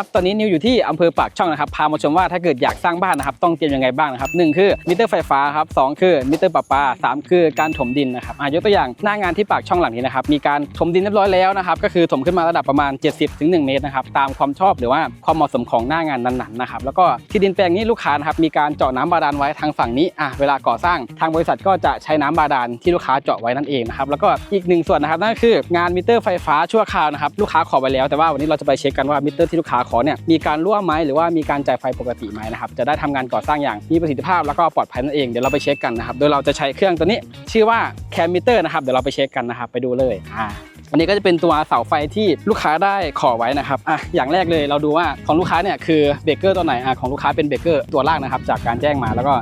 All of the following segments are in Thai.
ครับตอนนี้นิวอยู่ที่อำเภอปากช่องนะครับพามาชมว่าถ้าเกิดอยากสร้างบ้านนะครับต้องเตรียมยังไงบ้างนะครับหนึ่งคือมิเตอร์ไฟฟ้าครับสองคือมิเตอร์ประปาสามคือการถมดินนะครับอะยกตัวอย่างหน้างานที่ปากช่องหลังนี้นะครับมีการถมดินเรียบร้อยแล้วนะครับก็คือถมขึ้นมาระดับประมาณ 70ถึง1เมตรนะครับตามความชอบหรือว่าความเหมาะสมของหน้างานนั้นๆนะครับแล้วก็ที่ดินแปลงนี้ลูกค้านะครับมีการเจาะน้ำบาดาลไว้ทางฝั่งนี้อะเวลาก่อสร้างทางบริษัทก็จะใช้น้ำบาดาลที่ลูกค้าเจาะไว้นั่นเองนะครับแล้วก็อีกหนึ่งส่วนนะครับนั่นก็คืองานมิเตอร์ไฟฟ้าชั่วคราวนะครับลูกค้าขอไปแล้วแต่ว่าวันนี้เราจะไปเช็คกันว่ามิเตอร์ที่ลูกค้าขอเนี่ยมีการรั่วไหมหรือว่ามีการจ่ายไฟปกติไหมนะครับจะได้ทำงานก่อสร้างอย่างมีประสิทธิภาพแล้วก็ปลอดภัยนั่นเองเดี๋ยวเราไปเช็คกันนะครับโดยเราจะใช้เครื่องตัวนี้ชื่อว่าแคมมิเตอร์นะครับเดี๋ยวเราไปเช็คกันนะครับไปดูเลยอ่าอันนี้ก็จะเป็นตัวเสาไฟที่ลูกค้าได้ขอไว้นะครับอะอย่างแรกเลยเราดูว่าของลูกค้าเนี่ยคือเบรกเกอร์ตัวไหนอะของลูกค้าเป็นเบรกเกอร์ตัวล่างนะครับจากการแจ้งมาแล้วก็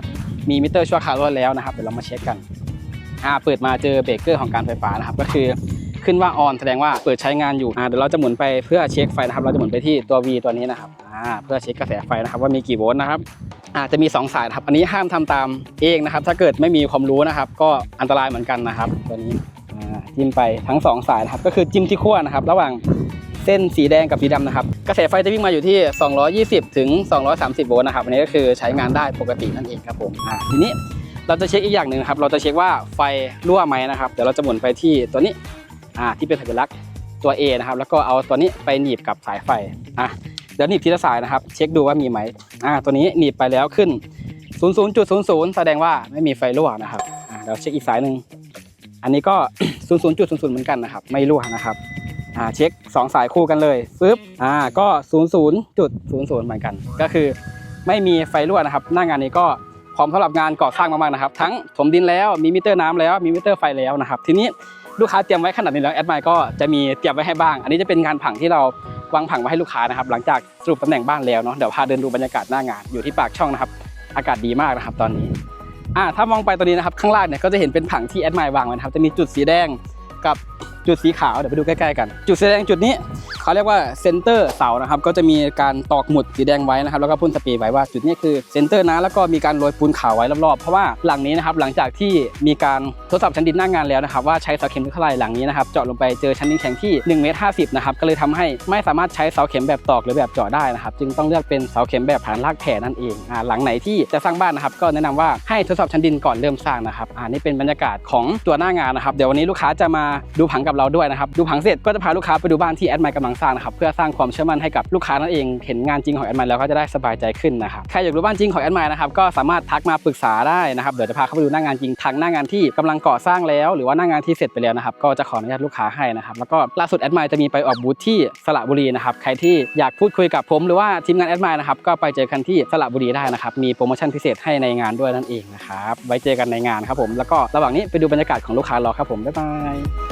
มีมิเตอร์ชั่วคราวแล้วนะครับเดี๋ยวเรามาเช็คกันอ่าเปิดมาเจอเบรกเกอร์ของการไฟฟ้านะครับก็คือ ขึ้นว่าออนแสดงว่าเปิดใช้งานอยู่อ่าเดี๋ยวเราจะหมุนไปเพื่อเช็คไฟนะครับ เราจะหมุนไปที่ตัว V ตัวนี้นะครับอ่าเพื่อเช็คกระแสไฟนะครับว่ามีกี่โวลต์นะครับอาจจะมี 2 สายนะครับ อันนี้ห้ามทำตามเองนะครับ ถ้าเกิดไม่มีความรู้นะครับ ก็อันตรายเหมือนกันนะครับตัวนี้จิ้มไปทั้ง 2 สายนะครับ ก็คือจิ้มที่ขั้วนะครับ ระหว่างเส้นสีแดงกับสีดำนะครับ กระแสไฟจะวิ่งมาอยู่ที่ 220 ถึง 230 โวลต์นะครับอันนี้ก็คือใช้งานได้ปกตินั่นเองครับผมทีนี้เราจะเช็คอีกอย่างหนึ่งครับ เราจะเช็คว่าไฟรั่วไหมนะครับ เดี๋ยวเราจะหมุนไปที่ตัวนี้ อ่าที่เป็นสัญลักษณ์ตัว A นะครับ แล้วก็เอาตัวนี้ไปหนีบกับสายไฟอะเดี๋ยวหนีบทีละสายนะครับ เช็คดูว่ามีไหมอ่าตัวนี้หนีบไปแล้วขึ้น 00.00 แสดงว่าไม่มีไฟรั่วนะครับอ่าเดี๋ยวเช็คอีกสายหนึ่งอันนี้ก็ 00.00 เหมือนกันนะครับ ไม่รั่วนะครับอ่าเช็ค 2 สายคู่กันเลยปึ๊บอ่าก็ 00.00 เหมือนกัน ก็คือไม่มีไฟรั่วนะครับ หน้างานนี้ก็พร้อมสำหรับงานก่อสร้างมากๆนะครับ ทั้งถมดินแล้วมีมิเตอร์น้ำแล้วมีมิเตอร์ไฟแล้วนะครับ ทีนี้ ลูกค้าเตรียมไว้ขนาดนี้แล้วแอดไมก็จะมีเตรียมไว้ให้บ้าง อันนี้จะเป็นงานผังที่เราวางผังไว้ให้ลูกค้านะครับ หลังจากสรุปตำแหน่งบ้านแล้วเนาะเดี๋ยวพาเดินดูบรรยากาศหน้างานอยู่ที่ปากช่องนะครับ อากาศดีมากนะครับ ตอนนี้อ่าถ้ามองไปตอนนี้นะครับข้างล่างเนี่ยก็จะเห็นเป็นผังที่แอดไมายวางไว้นะครับจะมีจุดสีแดงกับจุดสีขาวเดี๋ยวไปดูใกล้ๆกัน จุดสีแดงจุดนี้ เขาเรียกว่าเซนเตอร์เสานะครับก็จะมีการตอกหมุดสีแดงไว้นะครับแล้วก็พ่นสเปรย์ไว้ว่าจุดนี้คือเซนเตอร์นะแล้วก็มีการโรยปูนขาวไว้รอบๆเพราะว่าหลังนี้นะครับหลังจากที่มีการทดสอบชั้นดินหน้างานแล้วนะครับว่าใช้เสาเข็มเท่าไหร่หลังนี้นะครับเจาะลงไปเจอชั้นดินแข็งที่1เมตร50นะครับก็เลยทำให้ไม่สามารถใช้เสาเข็มแบบตอกหรือแบบเจาะได้นะครับจึงต้องเลือกเป็นเสาเข็มแบบฐานรากแผ่นั่นเองอ่าหลังไหนที่จะสร้างบ้านนะครับก็แนะนำว่าให้ทดสอบชั้นดินก่อนเริ่มสร้างนะครับอ่านี่เป็นบรรยากาศของตัวหน้างานนะครับเดี๋ยววันนี้ลูกค้าจะมาดูผังกับเราด้วยนะครับดูผังเสร็จก็จะพาลูกค้าไปดูบ้านที่แอดไมกำลังสร้างนะครับเพื่อสร้างความเชื่อมั่นให้กับลูกค้านั่นเองเห็นงานจริงของแอดมค์แล้วก็จะได้สบายใจขึ้นนะครับใครอยากรู้บ้านจริงของแอดมค์นะครับก็สามารถทักมาปรึกษาได้นะครับเดี๋ยวจะพาเข้าไปดูหน้างานจริงทั้งหน้างานที่กำลังก่อสร้างแล้ว หรือว่าหน้างานที่เสร็จไปแล้วนะครับก็จะขออนุญาตลูกค้าให้นะครับแล้วก็ล่าสุดแอดมค์จะมีไปออกบูธที่สระบุรีนะครับใครที่อยากพูดคุยกับผมหรือว่าทีมงานแอดมค์นะครับก็ไปเจอกันที่สระบุรีได้นะครับมีโปรโมชั่นพิเศษให้ในงานด้วยนั่นเองนะครับไว้เจอกันในงานครับผมแล้วก็ระหว่างนี้ไปดูบรรยากาศของลูกค้ารอครับผมบ๊ายบาย